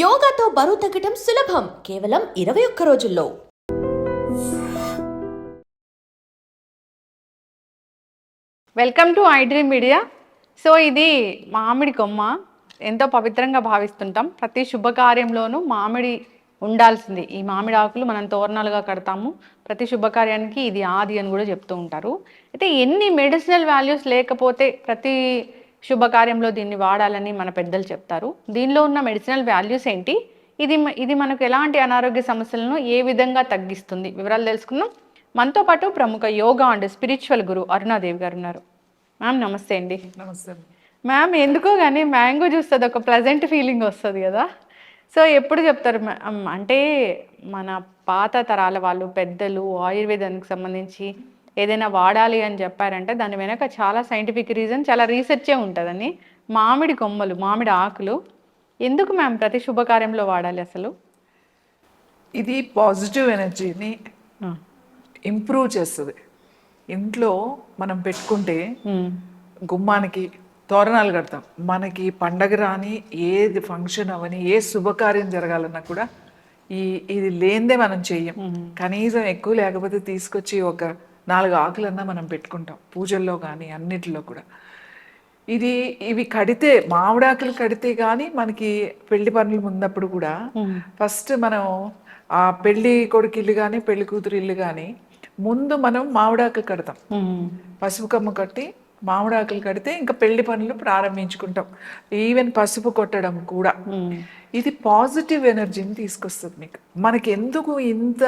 యోగాతో బరువు తగ్గటం సులభం. కేవలం ఇరవై ఒక్క రోజుల్లో. Welcome to iDream media so ఇది మామిడి కొమ్మ. ఎంతో పవిత్రంగా భావిస్తుంటాం. ప్రతి శుభకార్యంలోనూ మామిడి ఉండాల్సింది. ఈ మామిడి ఆకులు మనం తోరణాలుగా కడతాము. ప్రతి శుభకార్యానికి ఇది ఆది అని కూడా చెప్తూ ఉంటారు. అయితే ఎన్ని మెడిసినల్ వాల్యూస్ లేకపోతే ప్రతి శుభకార్యంలో దీన్ని వాడాలని మన పెద్దలు చెప్తారు. దీనిలో ఉన్న మెడిసినల్ వాల్యూస్ ఏంటి? ఇది ఇది మనకు ఎలాంటి అనారోగ్య సమస్యలను ఏ విధంగా తగ్గిస్తుంది? వివరాలు తెలుసుకుందాం. మనతో పాటు ప్రముఖ yoga and spiritual guru Arunadevi గారు ఉన్నారు. మ్యామ్ నమస్తే అండి. నమస్తే మ్యామ్ ఎందుకో కానీ మ్యాంగో జ్యూస్ అది ఒక ప్లెజెంట్ ఫీలింగ్ వస్తుంది కదా. సో ఎప్పుడు చెప్తారు మ్యామ్ అంటే మన పాత తరాల వాళ్ళు పెద్దలు ఆయుర్వేదానికి సంబంధించి ఏదైనా వాడాలి అని చెప్పారంటే దాని వెనక చాలా సైంటిఫిక్ రీజన్ చాలా రీసెర్చే ఉంటుందని మామిడి కొమ్మలు మామిడి ఆకులు ఎందుకు మ్యామ్ ప్రతి శుభకార్యంలో వాడాలి అసలు? ఇది పాజిటివ్ ఎనర్జీని ఇంప్రూవ్ చేస్తుంది. ఇంట్లో మనం పెట్టుకుంటే గుమ్మానికి తోరణాలు కడతాం. మనకి పండగ రాని ఏది ఫంక్షన్ అవని ఏ శుభకార్యం జరగాలన్నా కూడా ఈ ఇది లేనిదే మనం చెయ్యం. కనీసం ఎక్కువ లేకపోతే తీసుకొచ్చి ఒక నాలుగు ఆకులన్నా మనం పెట్టుకుంటాం పూజల్లో కానీ అన్నిటిలో కూడా. ఇది ఇవి కడితే మామిడాకులు కడితే కానీ మనకి పెళ్ళి పనులు ముందప్పుడు కూడా ఫస్ట్ మనం ఆ పెళ్ళి కొడుకు ఇల్లు కానీ పెళ్ళి కూతురు ఇల్లు కానీ ముందు మనం మామిడాకులు కడతాం. పసుపు కమ్మ కట్టి మామిడాకులు కడితే ఇంకా పెళ్ళి పనులు ప్రారంభించుకుంటాం. ఈవెన్ పసుపు కొట్టడం కూడా. ఇది పాజిటివ్ ఎనర్జీని తీసుకొస్తుంది మీకు. మనకి ఎందుకు ఇంత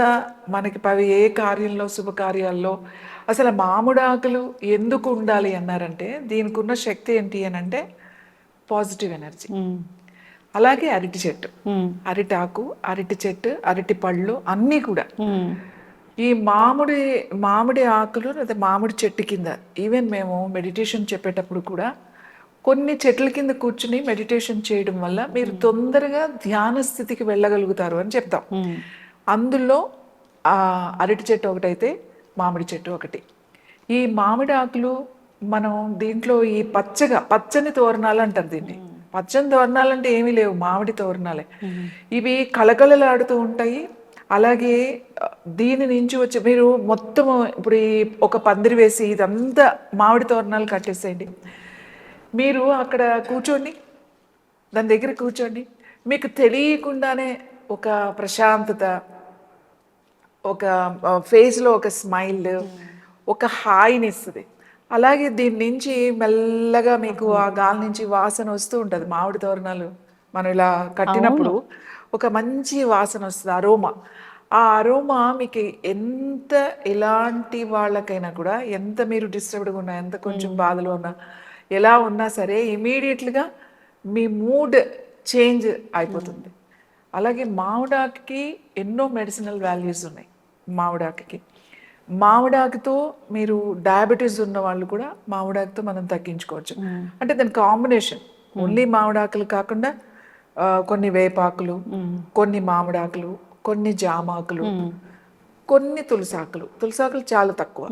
మనకి పవి ఏ కార్యంలో శుభకార్యాల్లో అసలు మామిడాకులు ఎందుకు ఉండాలి అన్నారంటే దీనికి ఉన్న శక్తి ఏంటి అని అంటే పాజిటివ్ ఎనర్జీ అలాగే అరటి చెట్టు. అరిటాకు అరటి చెట్టు అరటి పళ్ళు అన్నీ కూడా. ఈ మామిడి మామిడి ఆకులు లేదా మామిడి చెట్టు కింద ఈవెన్ మేము మెడిటేషన్ చెప్పేటప్పుడు కూడా కొన్ని చెట్ల కింద కూర్చుని మెడిటేషన్ చేయడం వల్ల మీరు తొందరగా ధ్యాన స్థితికి వెళ్ళగలుగుతారు అని చెప్తాం. అందులో ఆ అరటి చెట్టు ఒకటైతే మామిడి చెట్టు ఒకటి. ఈ మామిడి ఆకులు మనం దీంట్లో ఈ పచ్చగా పచ్చని తోరణాలు అంటారు దీన్ని. పచ్చని తోరణాలు అంటే ఏమీ లేవు మామిడి తోరణాలే. ఇవి కలకలలాడుతూ ఉంటాయి. అలాగే దీని నుంచి వచ్చి మీరు మొత్తం ఇప్పుడు ఈ ఒక పందిరి వేసి ఇదంతా మామిడి తోరణాలు కట్టేసేయండి. మీరు అక్కడ కూర్చోండి. దాని దగ్గర కూర్చోండి. మీకు తెలియకుండానే ఒక ప్రశాంతత ఒక ఫేస్లో ఒక స్మైల్ ఒక హాయిని ఇస్తుంది అలాగే దీని నుంచి మెల్లగా మీకు ఆ గాలి నుంచి వాసన వస్తూ ఉంటుంది. మామిడి తోరణాలు మనం ఇలా కట్టినప్పుడు ఒక మంచి వాసన వస్తుంది అరోమా. ఆ అరోమా మీకు ఎంత ఎలాంటి వాళ్ళకైనా కూడా ఎంత మీరు డిస్టర్బ్డ్గా ఉన్నా ఎంత కొంచెం బాధలో ఉన్నా ఎలా ఉన్నా సరే ఇమీడియట్గా మీ మూడ్ చేంజ్ అయిపోతుంది. అలాగే మామిడాకుకి ఎన్నో మెడిసినల్ వాల్యూస్ ఉన్నాయి మామిడాకుకి. మామిడాకుతో మీరు డయాబెటీస్ ఉన్న వాళ్ళు కూడా మామిడాకుతో మనం తగ్గించుకోవచ్చు. అంటే దాని కాంబినేషన్ ఓన్లీ మామిడాకులు కాకుండా కొన్ని వేపాకులు కొన్ని మామిడాకులు కొన్ని జామాకులు కొన్ని తులసాకులు. తులసాకులు చాలా తక్కువ.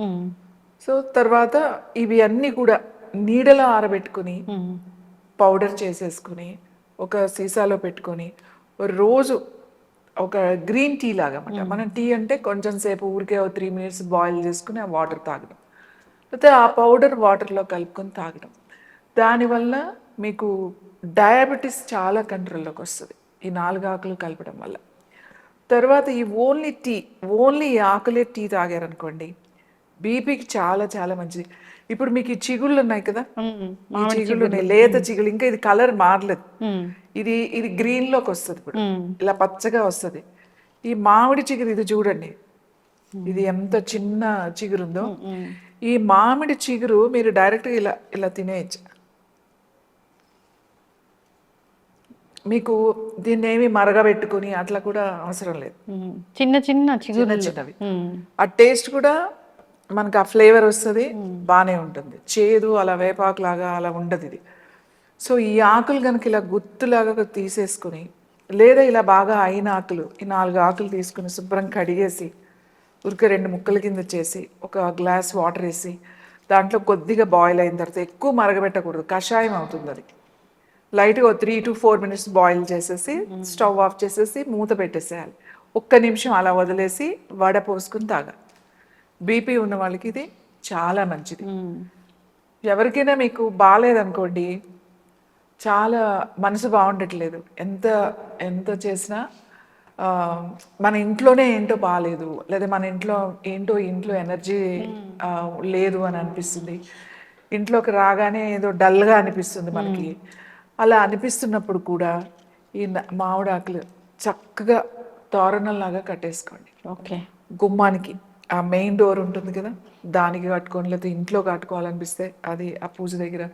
సో తర్వాత ఇవి అన్నీ కూడా నీడలో ఆరబెట్టుకుని పౌడర్ చేసేసుకుని ఒక సీసాలో పెట్టుకొని రోజు ఒక గ్రీన్ టీ లాగా అన్నమాట మనం టీ అంటే కొంచెం సేపు ఊరికే త్రీ మినిట్స్ బాయిల్ చేసుకుని ఆ వాటర్ తాగడం. లేకపోతే ఆ పౌడర్ వాటర్లో కలుపుకొని తాగడం. దానివల్ల మీకు డయాబెటీస్ చాలా కంట్రోల్లోకి వస్తుంది. ఈ నాలుగు ఆకులు కలపడం వల్ల. తర్వాత ఈ ఓన్లీ టీ ఓన్లీ ఈ ఆకులే టీ తాగారనుకోండి బీపీకి చాలా చాలా మంచిది. ఇప్పుడు మీకు ఈ చిగుళ్ళు ఉన్నాయి కదా? ఈ చిగుళ్ళు ఉన్నాయి. లేత చిగుళ్ళు. ఇంకా ఇది కలర్ మారలేదు. ఇది ఇది గ్రీన్లోకి వస్తుంది ఇప్పుడు. ఇలా పచ్చగా వస్తుంది. ఈ మామిడి చిగురు ఇది చూడండి. ఇది ఎంత చిన్న చిగురు ఉందో ఈ మామిడి చిగురు మీరు డైరెక్ట్గా ఇలా ఇలా తినేయచ్చు. మీకు దీన్ని ఏమి మరగబెట్టుకుని అట్లా కూడా అవసరం లేదు. చిన్న చిన్న చిన్న చిన్నవి. ఆ టేస్ట్ కూడా మనకు ఆ ఫ్లేవర్ వస్తుంది బాగానే ఉంటుంది. చేదు అలా వేపాకు లాగా అలా ఉండదు ఇది. సో ఈ ఆకులు కనుక ఇలా గుత్తులాగా తీసేసుకుని లేదా ఇలా బాగా అయిన ఆకులు ఈ నాలుగు ఆకులు తీసుకుని శుభ్రం కడిగేసి ఉరికే రెండు ముక్కల కింద చేసి ఒక గ్లాస్ వాటర్ వేసి దాంట్లో కొద్దిగా బాయిల్ అయిన తర్వాత ఎక్కువ మరగబెట్టకూడదు కషాయం అవుతుంది అది. లైట్గా three to four minutes boil చేసేసి స్టవ్ ఆఫ్ చేసేసి మూత పెట్టేసేయాలి. ఒక్క నిమిషం అలా వదిలేసి వడ పోసుకుని తాగాలి. బీపీ ఉన్న వాళ్ళకి ఇది చాలా మంచిది. ఎవరికైనా మీకు బాగాలేదనుకోండి చాలా మనసు బాగుండట్లేదు. ఎంత ఎంత చేసినా మన ఇంట్లోనే ఏంటో బాగాలేదు. లేదా మన ఇంట్లో ఏంటో ఇంట్లో ఎనర్జీ లేదు అని అనిపిస్తుంది. ఇంట్లోకి రాగానే ఏదో డల్గా అనిపిస్తుంది మనకి. అలా అనిపిస్తున్నప్పుడు కూడా ఈ మామిడాకులు చక్కగా తోరణంలాగా కట్టేసుకోండి. ఓకే. గుమ్మానికి ఆ మెయిన్ డోర్ ఉంటుంది కదా దానికి కట్టుకొని లేకపోతే ఇంట్లో కట్టుకోవాలనిపిస్తే అది ఆ పూజ దగ్గర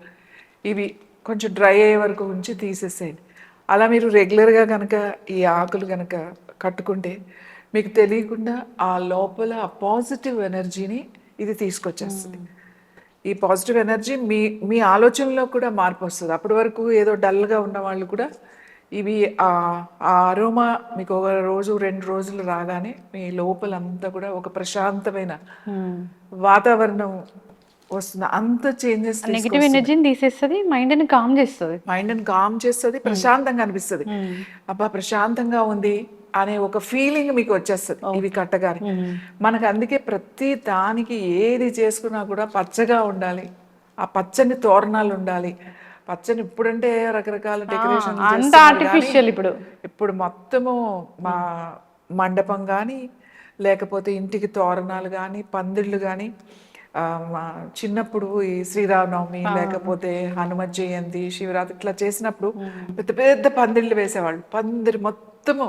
ఇవి కొంచెం డ్రై అయ్యే వరకు ఉంచి తీసేసేయండి. అలా మీరు రెగ్యులర్గా కనుక ఈ ఆకులు కనుక కట్టుకుంటే మీకు తెలియకుండా ఆ లోపల ఆ పాజిటివ్ ఎనర్జీని ఇది తీసుకొచ్చేస్తుంది. ఈ పాజిటివ్ ఎనర్జీ మీ మీ ఆలోచనలో కూడా మార్పు వస్తుంది. అప్పటి వరకు ఏదో డల్గా ఉన్న వాళ్ళు కూడా ఇవి ఆ ఆ అరోమా మీకు ఒక రోజు రెండు రోజులు రాగానే మీ లోపలంతా కూడా ఒక ప్రశాంతమైన వాతావరణం వస్తుంది. అంత చేంజెస్ నెగిటివ్ ఎనర్జీని తీసేస్తుంది మైండ్ని కామ్ చేస్తుంది. మైండ్ కామ్ చేస్తుంది ప్రశాంతంగా అనిపిస్తుంది. అబ్బా ప్రశాంతంగా ఉంది అనే ఒక ఫీలింగ్ మీకు వచ్చేస్తుంది. ఇవి కట్టగానే. మనకు అందుకే ప్రతి దానికి ఏది చేసుకున్నా కూడా పచ్చగా ఉండాలి. ఆ పచ్చని తోరణాలు ఉండాలి. పచ్చని ఇప్పుడంటే రకరకాల డెకరేషన్ అంత ఆర్టిఫిషియల్ ఇప్పుడు. ఇప్పుడు మొత్తము మా మండపం కానీ లేకపోతే ఇంటికి తోరణాలు కానీ పందిళ్ళు కానీ చిన్నప్పుడు ఈ శ్రీరామనవమి లేకపోతే హనుమ జయంతి శివరాత్రి ఇట్లా చేసినప్పుడు పెద్ద పెద్ద పందిళ్ళు వేసేవాళ్ళు. పందిరి మొత్తము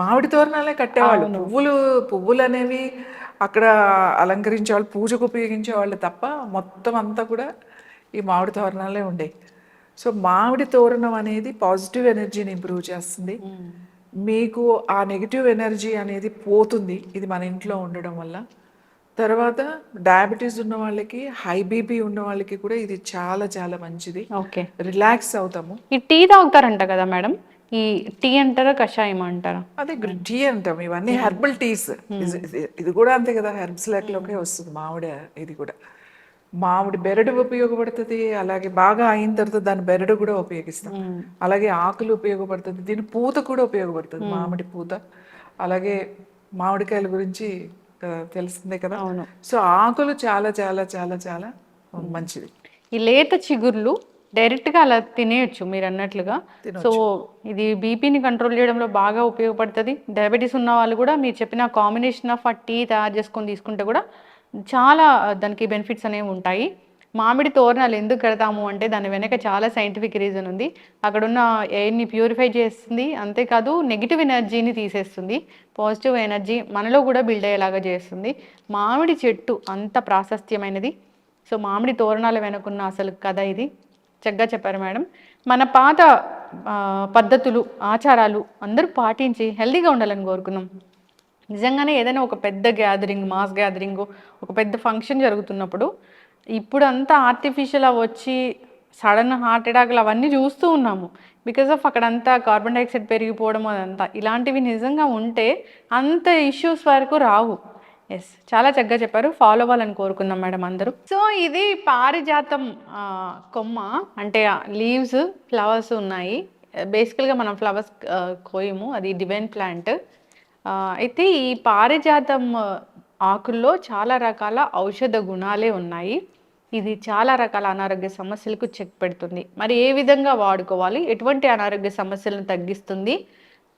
మామిడి తోరణాలే కట్టేవాళ్ళు. పువ్వులు పువ్వులు అనేవి అక్కడ అలంకరించేవాళ్ళు పూజకు ఉపయోగించేవాళ్ళు తప్ప మొత్తం అంతా కూడా ఈ మామిడి తోరణాలే ఉండేవి. సో మామిడి తోరణం అనేది పాజిటివ్ ఎనర్జీని ఇంప్రూవ్ చేస్తుంది. మీకు ఆ నెగిటివ్ ఎనర్జీ అనేది పోతుంది. ఇది మన ఇంట్లో ఉండడం వల్ల. తర్వాత డయాబెటీస్ ఉన్న వాళ్ళకి హై బీపీ ఉన్న వాళ్ళకి కూడా ఇది చాలా చాలా మంచిది. ఓకే. రిలాక్స్ అవుతాము. ఈ టీ తాగుతారంట కదా మేడం? ఈ టీ అంటారా కషాయం అంటారా? అదే టీ అంటాం. ఇవన్నీ హెర్బల్ టీస్. ఇది కూడా అంతే కదా హెర్బ్స్ లెక్కలోకే వస్తుంది మామిడి ఇది కూడా. మామిడి బెరడు ఉపయోగపడుతుంది అలాగే బాగా అయిన తర్వాత దాని బెరడు కూడా ఉపయోగిస్తాం. అలాగే ఆకులు ఉపయోగపడుతుంది దీని పూత కూడా ఉపయోగపడుతుంది మామిడి పూత. అలాగే మామిడికాయల గురించి తెలిసిందే కదా. అవును. సో ఆకులు చాలా చాలా చాలా చాలా మంచిది. ఈ లేత చిగుర్లు డైరెక్ట్గా అలా తినేయొచ్చు మీరు అన్నట్లుగా. సో ఇది బీపీని కంట్రోల్ చేయడంలో బాగా ఉపయోగపడుతుంది. డయాబెటీస్ ఉన్న వాళ్ళు కూడా మీరు చెప్పిన కాంబినేషన్ ఆఫ్ ఆ టీ తయారు చేసుకొని తీసుకుంటే కూడా చాలా దానికి బెనిఫిట్స్ అనేవి ఉంటాయి. మామిడి తోరణాలు ఎందుకు కడతాము అంటే దాని వెనక చాలా సైంటిఫిక్ రీజన్ ఉంది. అక్కడ ఉన్న ఎయిర్ని ప్యూరిఫై చేస్తుంది. అంతేకాదు నెగిటివ్ ఎనర్జీని తీసేస్తుంది. పాజిటివ్ ఎనర్జీ మనలో కూడా బిల్డ్ అయ్యేలాగా చేస్తుంది. మామిడి చెట్టు అంత ప్రాశస్త్యమైనది. సో మామిడి తోరణాల వెనుకున్న అసలు కథ ఇది. చక్కగా చెప్పారు మేడం. మన పాత పద్ధతులు ఆచారాలు అందరూ పాటించి హెల్దీగా ఉండాలని కోరుకున్నాం. నిజంగానే ఏదైనా ఒక పెద్ద గ్యాదరింగ్ మాస్ గ్యాదరింగ్ ఒక పెద్ద ఫంక్షన్ జరుగుతున్నప్పుడు ఇప్పుడంతా ఆర్టిఫిషియల్ వచ్చి సడన్ హార్ట్ అటాక్లు అవన్నీ చూస్తూ ఉన్నాము. బికాస్ ఆఫ్ అక్కడంతా కార్బన్ డైఆక్సైడ్ పెరిగిపోవడం అదంతా. ఇలాంటివి నిజంగా ఉంటే అంత ఇష్యూస్ వరకు రావు. ఎస్ చాలా చక్కగా చెప్పారు. ఫాలో అవ్వాలని కోరుకుందాం మేడం అందరూ. సో ఇది పారిజాతం కొమ్మ. అంటే లీవ్స్ ఫ్లవర్స్ ఉన్నాయి. బేసికల్గా మనం ఫ్లవర్స్ కోయము. అది డివైన్ ప్లాంట్ అయితే ఈ పారిజాతం ఆకుల్లో చాలా రకాల ఔషధ గుణాలే ఉన్నాయి. ఇది చాలా రకాల అనారోగ్య సమస్యలకు చెక్ పెడుతుంది. మరి ఏ విధంగా వాడుకోవాలి? ఎటువంటి అనారోగ్య సమస్యలను తగ్గిస్తుంది?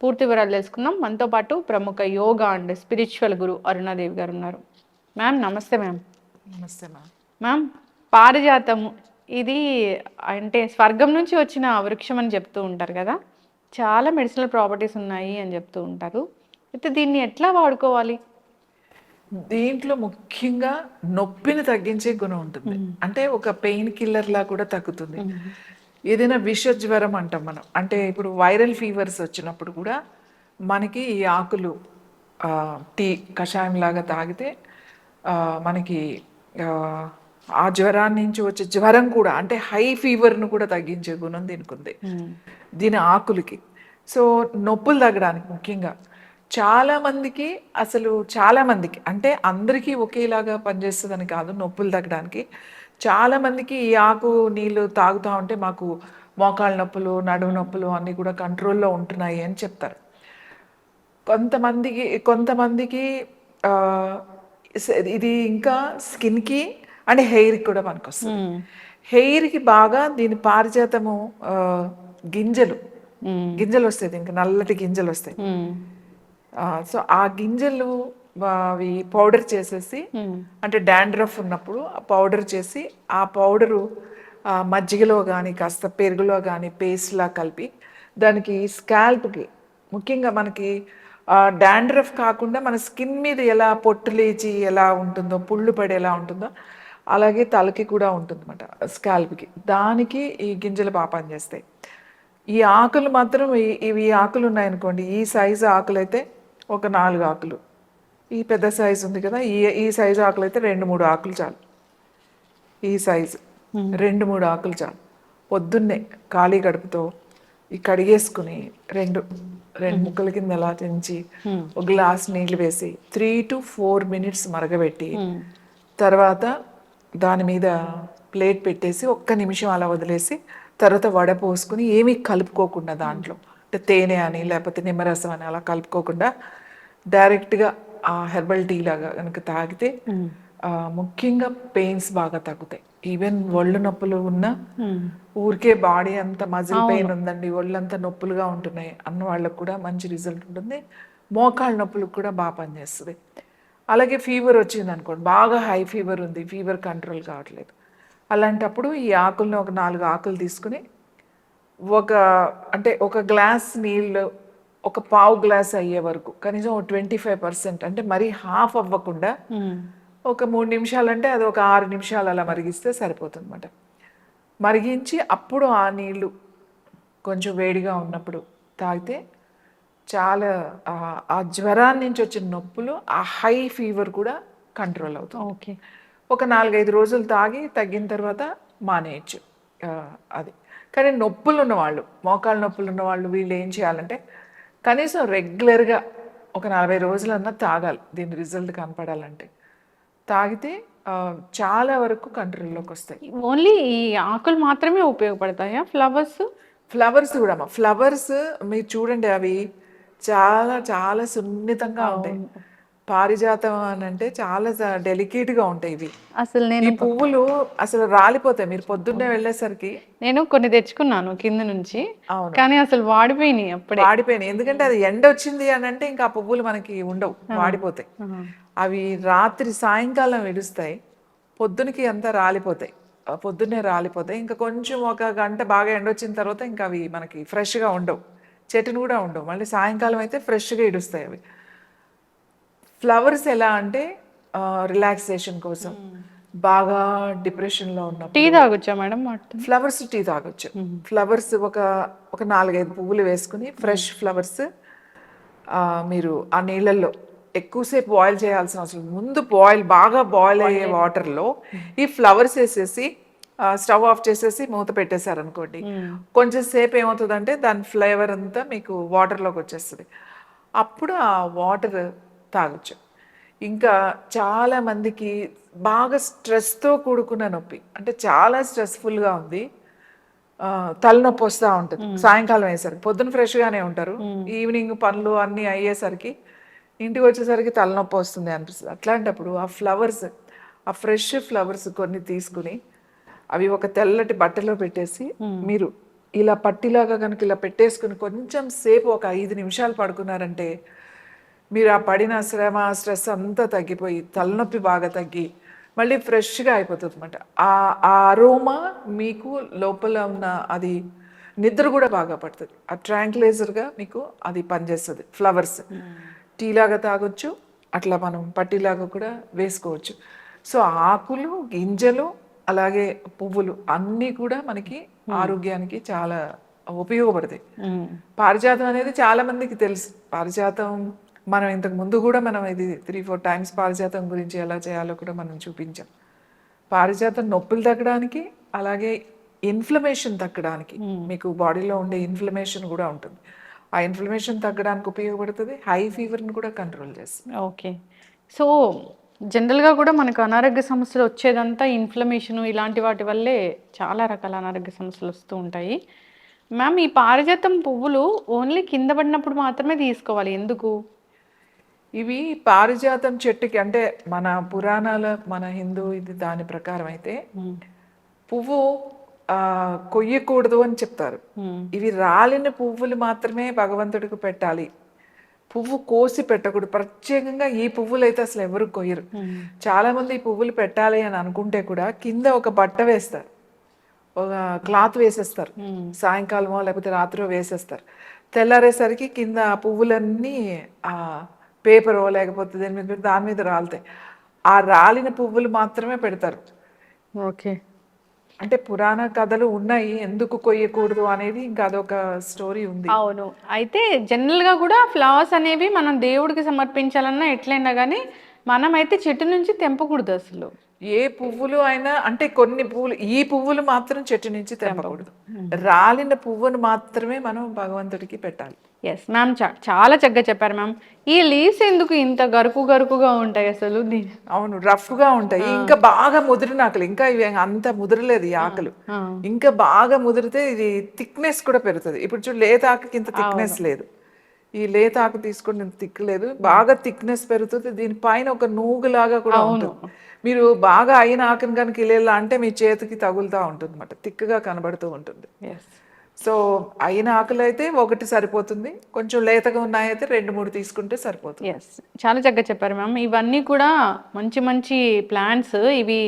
పూర్తి వివరాలు తెలుసుకుందాం. మనతో పాటు ప్రముఖ yoga and spiritual guru Arunadevi గారు ఉన్నారు. మ్యామ్ నమస్తే మ్యామ్. నమస్తే మ్యామ్. మ్యామ్ పారిజాతము ఇది అంటే స్వర్గం నుంచి వచ్చిన వృక్షం అని చెప్తూ ఉంటారు కదా? చాలా మెడిసినల్ ప్రాపర్టీస్ ఉన్నాయి అని చెప్తూ ఉంటారు. అయితే దీన్ని ఎట్లా వాడుకోవాలి? దీంట్లో ముఖ్యంగా నొప్పిని తగ్గించే గుణం ఉంటుంది. అంటే ఒక పెయిన్ కిల్లర్ లా కూడా తగ్గుతుంది. ఏదైనా విష జ్వరం అంటాం మనం. అంటే ఇప్పుడు వైరల్ ఫీవర్స్ వచ్చినప్పుడు కూడా మనకి ఈ ఆకులు టీ కషాయం లాగా తాగితే మనకి ఆ, ఆ జ్వరాన్ని నుంచి వచ్చే జ్వరం కూడా అంటే హై ఫీవర్ను కూడా తగ్గించే గుణం దీనికి ఉంది. దీని ఆకులకి. సో నొప్పులు తగ్గడానికి ముఖ్యంగా చాలా మందికి అసలు చాలా మందికి అంటే అందరికీ ఒకేలాగా పనిచేస్తుందని కాదు నొప్పులు తగ్గడానికి. చాలా మందికి ఈ ఆకు నీళ్ళు తాగుతా ఉంటే మాకు మోకాళ్ళ నొప్పులు నడుము నొప్పులు అన్నీ కూడా కంట్రోల్లో ఉంటున్నాయి అని చెప్తారు. కొంతమందికి కొంతమందికి ఇది ఇంకా స్కిన్కి అండ్ హెయిర్కి కూడా పనికొస్తుంది. హెయిర్కి బాగా దీని పారిజాతము గింజలు. గింజలు వస్తాయి దీనికి నల్లటి గింజలు వస్తాయి. సో ఆ గింజలు అవి పౌడర్ చేసేసి అంటే డాండ్రఫ్ ఉన్నప్పుడు ఆ పౌడర్ చేసి ఆ పౌడరు మజ్జిగలో కానీ కాస్త పెరుగులో కానీ పేస్ట్లా కలిపి దానికి స్కాల్ప్కి ముఖ్యంగా మనకి డాండ్రఫ్ కాకుండా మన స్కిన్ మీద ఎలా పొట్టు లేచి ఎలా ఉంటుందో పుళ్ళు పడి ఎలా ఉంటుందో అలాగే తలకి కూడా ఉంటుంది అనమాట స్కాల్ప్కి. దానికి ఈ గింజలు బాగా పనిచేస్తాయి. ఈ ఆకులు మాత్రం ఇవి ఆకులు ఉన్నాయనుకోండి ఈ సైజు ఆకులు అయితే ఒక నాలుగు ఆకులు. ఈ పెద్ద సైజు ఉంది కదా ఈ ఈ సైజు ఆకులు అయితే రెండు మూడు ఆకులు చాలు. ఈ సైజు రెండు మూడు ఆకులు చాలు. పొద్దున్నే ఖాళీ గడుపుతో ఈ కడిగేసుకుని రెండు రెండు ముక్కల కింద ఎలా తెంచి ఒక గ్లాస్ నీళ్ళు వేసి త్రీ టు ఫోర్ మినిట్స్ మరగబెట్టి తర్వాత దాని మీద ప్లేట్ పెట్టేసి ఒక్క నిమిషం అలా వదిలేసి తర్వాత వడ పోసుకుని ఏమీ కలుపుకోకుండా దాంట్లో. అంటే తేనె అని లేకపోతే నిమ్మరసం అని అలా కలుపుకోకుండా డైరెక్ట్గా ఆ హెర్బల్ టీ లాగా కనుక తాగితే ముఖ్యంగా పెయిన్స్ బాగా తగ్గుతాయి. ఈవెన్ ఒళ్ళు నొప్పులు ఉన్నా ఊరికే బాడీ అంతా మజిల్ పెయిన్ ఉందండి ఒళ్ళంతా నొప్పులుగా ఉంటున్నాయి అన్న వాళ్ళకు కూడా మంచి రిజల్ట్ ఉంటుంది. మోకాళ్ళ నొప్పులకు కూడా బాగా పనిచేస్తుంది. అలాగే ఫీవర్ వచ్చింది అనుకోండి బాగా హై ఫీవర్ ఉంది ఫీవర్ కంట్రోల్ కావట్లేదు. అలాంటప్పుడు ఈ ఆకుల్ని ఒక నాలుగు ఆకులు తీసుకుని ఒక అంటే ఒక గ్లాస్ నీళ్ళు ఒక పావు గ్లాస్ అయ్యే వరకు కనీసం ట్వంటీ ఫైవ్ పర్సెంట్ అంటే మరీ హాఫ్ అవ్వకుండా ఒక మూడు నిమిషాలు అంటే అది ఒక ఆరు నిమిషాలు అలా మరిగిస్తే సరిపోతుంది అనమాట మరిగించి అప్పుడు ఆ నీళ్ళు కొంచెం వేడిగా ఉన్నప్పుడు తాగితే చాలా ఆ- జ్వరాన్ని నుంచి వచ్చిన నొప్పులు ఆ హై ఫీవర్ కూడా కంట్రోల్ అవుతుంది. ఓకే. ఒక నాలుగైదు రోజులు తాగి తగ్గిన తర్వాత మానేయచ్చు అది. కానీ నొప్పులు ఉన్నవాళ్ళు మోకాళ్ళ నొప్పులు ఉన్నవాళ్ళు వీళ్ళు ఏం చేయాలంటే కనీసం రెగ్యులర్గా ఒక నలభై రోజులన్నా తాగాలి. దీని రిజల్ట్ కనపడాలంటే. తాగితే చాలా వరకు కంట్రోల్లోకి వస్తాయి. ఓన్లీ ఈ ఆకులు మాత్రమే ఉపయోగపడతాయా? ఫ్లవర్స్? ఫ్లవర్స్ కూడా అమ్మ. ఫ్లవర్స్ మీరు చూడండి అవి. చాలా చాలా సున్నితంగా ఉంటాయి. పారిజాతం అని అంటే చాలా డెలికేట్గా ఉంటాయి ఇవి. అసలు నేను ఈ పువ్వులు అసలు రాలిపోతాయి. మీరు పొద్దున్నే వెళ్ళేసరికి నేను కొన్ని తెచ్చుకున్నాను కింద నుంచి. కానీ అసలు వాడిపోయినాయి అప్పుడే. వాడిపోయినాయి. ఎందుకంటే అది ఎండ వచ్చింది అని అంటే ఇంకా ఆ పువ్వులు మనకి ఉండవు. వాడిపోతాయి. అవి రాత్రి సాయంకాలం విడుస్తాయి పొద్దునకి అంతా రాలిపోతాయి. పొద్దున్నే రాలిపోతాయి. ఇంకా కొంచెం ఒక గంట బాగా ఎండ వచ్చిన తర్వాత ఇంకా అవి మనకి ఫ్రెష్గా ఉండవు. చెట్టును కూడా ఉండవు. మళ్ళీ సాయంకాలం అయితే ఫ్రెష్గా ఇడుస్తాయి అవి. ఫ్లవర్స్ ఎలా అంటే రిలాక్సేషన్ కోసం. బాగా డిప్రెషన్లో ఉన్నప్పుడు టీ తాగొచ్చా మేడం ఫ్లవర్స్ టీ తాగొచ్చు. ఫ్లవర్స్ ఒక ఒక నాలుగైదు పువ్వులు వేసుకుని ఫ్రెష్ ఫ్లవర్స్ మీరు ఆ నీళ్ళల్లో ఎక్కువసేపు బాయిల్ చేయాల్సిన అవసరం. ముందు బాయిల్ బాగా బాయిల్ అయ్యే వాటర్లో ఈ ఫ్లవర్స్ వేసేసి స్టవ్ ఆఫ్ చేసేసి మూత పెట్టేశారు అనుకోండి కొంచెం సేపు ఏమవుతుందంటే దాని ఫ్లేవర్ అంతా మీకు వాటర్లోకి వచ్చేస్తుంది. అప్పుడు ఆ వాటర్ తాగొచ్చు ఇంకా చాలా మందికి బాగా స్ట్రెస్తో కూడుకున్న నొప్పి. అంటే చాలా స్ట్రెస్ఫుల్గా ఉంది. తలనొప్పి వస్తూ ఉంటుంది. సాయంకాలం అయ్యేసరికి. పొద్దున ఫ్రెష్గానే ఉంటారు. ఈవినింగ్ పనులు అన్నీ అయ్యేసరికి ఇంటికి వచ్చేసరికి తలనొప్పి వస్తుంది అనిపిస్తుంది. అట్లాంటప్పుడు ఆ ఫ్లవర్స్ ఆ ఫ్రెష్ ఫ్లవర్స్ కొన్ని తీసుకుని అవి ఒక తెల్లటి బట్టలో పెట్టేసి మీరు ఇలా పట్టిలాగా కనుక ఇలా పెట్టేసుకుని కొంచెం సేపు ఒక ఐదు నిమిషాలు పడుకున్నారంటే మీరు ఆ పడిన శ్రమ స్ట్రెస్ అంతా తగ్గిపోయి తలనొప్పి బాగా తగ్గి మళ్ళీ ఫ్రెష్గా అయిపోతుంది అనమాట ఆ ఆ అరోమా మీకు లోపల ఉన్న అది నిద్ర కూడా బాగా పడుతుంది. ఆ ట్రాంక్లైజర్గా మీకు అది పనిచేస్తుంది ఫ్లవర్స్. టీ లాగా తాగొచ్చు అట్లా మనం పట్టిలాగా కూడా వేసుకోవచ్చు. సో ఆకులు గింజలు అలాగే పువ్వులు అన్నీ కూడా మనకి ఆరోగ్యానికి చాలా ఉపయోగపడతాయి. పారిజాతం అనేది చాలా మందికి తెలుసు. పారిజాతం మనం ఇంతకు ముందు కూడా మనం ఇది త్రీ ఫోర్ టైమ్స్ పారిజాతం గురించి ఎలా చేయాలో కూడా మనం చూపించాం. పారిజాతం నొప్పులు తగ్గడానికి అలాగే ఇన్ఫ్లమేషన్ తగ్గడానికి. మీకు బాడీలో ఉండే ఇన్ఫ్లమేషన్ కూడా ఉంటుంది. ఆ ఇన్ఫ్లమేషన్ తగ్గడానికి ఉపయోగపడుతుంది. హై ఫీవర్ని కూడా కంట్రోల్ చేస్తుంది. ఓకే. సో జనరల్గా కూడా మనకు అనారోగ్య సమస్యలు వచ్చేదంతా ఇన్ఫ్లమేషన్ ఇలాంటి వాటి వల్లే చాలా రకాల అనారోగ్య సమస్యలు వస్తూ ఉంటాయి. మ్యామ్ ఈ పారిజాతం పువ్వులు ఓన్లీ కింద పడినప్పుడు మాత్రమే తీసుకోవాలి. ఎందుకు? ఇవి పారిజాతం చెట్టుకి అంటే మన పురాణాల మన హిందూ ఇది దాని ప్రకారం అయితే పువ్వు కొయ్యకూడదు అని చెప్తారు. ఇవి రాలిన పువ్వులు మాత్రమే భగవంతుడికి పెట్టాలి. పువ్వు కోసి పెట్టకూడదు. ప్రత్యేకంగా ఈ పువ్వులు అయితే అసలు ఎవరు కొయ్యరు. చాలా మంది ఈ పువ్వులు పెట్టాలి అని అనుకుంటే కూడా కింద ఒక బట్ట వేస్తారు. ఒక క్లాత్ వేసేస్తారు. సాయంకాలమో లేకపోతే రాత్రో వేసేస్తారు. తెల్లారేసరికి కింద ఆ పువ్వులన్నీ ఆ పేపరో లేకపోతే దేని మీద పెడితే దాని మీద రాలుతాయి ఆ రాలిన పువ్వులు మాత్రమే పెడతారు. ఓకే. అంటే పురాణ కథలు ఉన్నాయి ఎందుకు కొయ్యకూడదు అనేది ఇంకా అదొక స్టోరీ ఉంది. అవును. అయితే జనరల్గా కూడా ఫ్లవర్స్ అనేవి మనం దేవుడికి సమర్పించాలన్నా ఎట్లయినా కానీ మనం అయితే చెట్టు నుంచి తెంపకూడదు అసలు. ఏ పువ్వులు అయినా అంటే కొన్ని పువ్వులు ఈ పువ్వులు మాత్రం చెట్టు నుంచి తెంపకూడదు. రాలిన పువ్వును మాత్రమే మనం భగవంతుడికి పెట్టాలి. ఎస్ మ్యామ్ చాలా చక్కగా చెప్పారు మ్యామ్ ఈ లీవ్స్ ఎందుకు ఇంత గరుకు గరుకుగా ఉంటాయి అసలు? దీని అవును రఫ్గా ఉంటాయి ఇంకా బాగా ముదిరిన ఆకులు. ఇంకా ఇవి అంత ముదరలేదు ఈ ఆకులు. ఇంకా బాగా ముదిరితే ఇది థిక్నెస్ కూడా పెరుగుతుంది. ఇప్పుడు చూడు లేత ఆకుకి ఇంత థిక్నెస్ లేదు. ఈ లేత ఆకు తీసుకుంటే థిక్ లేదు. బాగా థిక్నెస్ పెరుగుతుంది. దీనిపైన ఒక నూగులాగా కూడా ఉంటుంది. మీరు బాగా అయిన ఆకుని కనుక ఇల్లేలా అంటే మీ చేతికి తగులుతూ ఉంటుంది అనమాట థిక్గా కనబడుతూ ఉంటుంది. ఎస్ సో అయిన ఆకులు అయితే ఒకటి సరిపోతుంది. కొంచెం లేతగా ఉన్నాయైతే రెండు మూడు తీసుకుంటే సరిపోతుంది. ఎస్ చాలా చక్కగా చెప్పారు మ్యామ్. ఇవన్నీ కూడా మంచి మంచి ప్లాంట్స్. ఇవి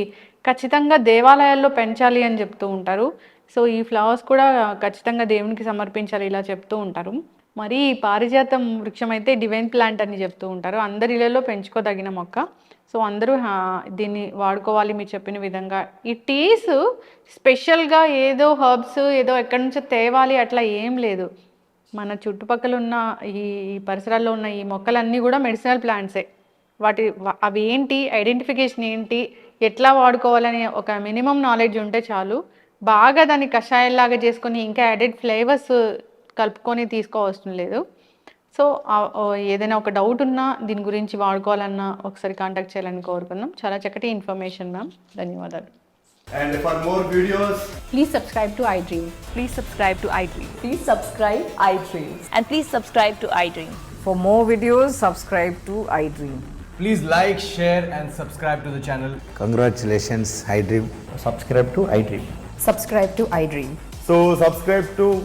ఖచ్చితంగా దేవాలయాల్లో పెంచాలి అని చెప్తూ ఉంటారు. సో ఈ ఫ్లవర్స్ కూడా ఖచ్చితంగా దేవునికి సమర్పించాలి ఇలా చెప్తూ ఉంటారు. మరి పారిజాతం వృక్షం అయితే డివైన్ ప్లాంట్ అని చెప్తూ ఉంటారు. అందరి ఇళ్ళలో పెంచుకోదగిన మొక్క. సో అందరూ దీన్ని వాడుకోవాలి మీరు చెప్పిన విధంగా. ఈ టీస్ స్పెషల్గా ఏదో హర్బ్స్ ఏదో ఎక్కడి నుంచో తేవాలి అట్లా ఏం లేదు. మన చుట్టుపక్కల ఉన్న ఈ పరిసరాల్లో ఉన్న ఈ మొక్కలన్నీ కూడా మెడిసినల్ ప్లాంట్సే వాటి అవి ఏంటి ఐడెంటిఫికేషన్ ఏంటి ఎట్లా వాడుకోవాలని ఒక మినిమం నాలెడ్జ్ ఉంటే చాలు. బాగా దాన్ని కషాయంలాగా చేసుకొని ఇంకా యాడెడ్ ఫ్లేవర్స్ కలుపుకొని తీసుకోవసరం లేదు సో ఏదైనా ఒక డౌట్ ఉన్నా దీని గురించి వాడుకోవాలన్నా ఒకసారి కాంటాక్ట్ చేయాలని కోరుకుందాం చాలా చక్కటి ఇన్ఫర్మేషన్ మ్యామ్ ధన్యవాదాలు And for more videos, Please subscribe to iDream. Please subscribe to iDream. Please subscribe iDreams. And please subscribe to iDream. For more videos, subscribe to iDream. please like, share, and subscribe to the channel. Congratulations, iDream. subscribe to iDream. Subscribe to iDream. So, subscribe to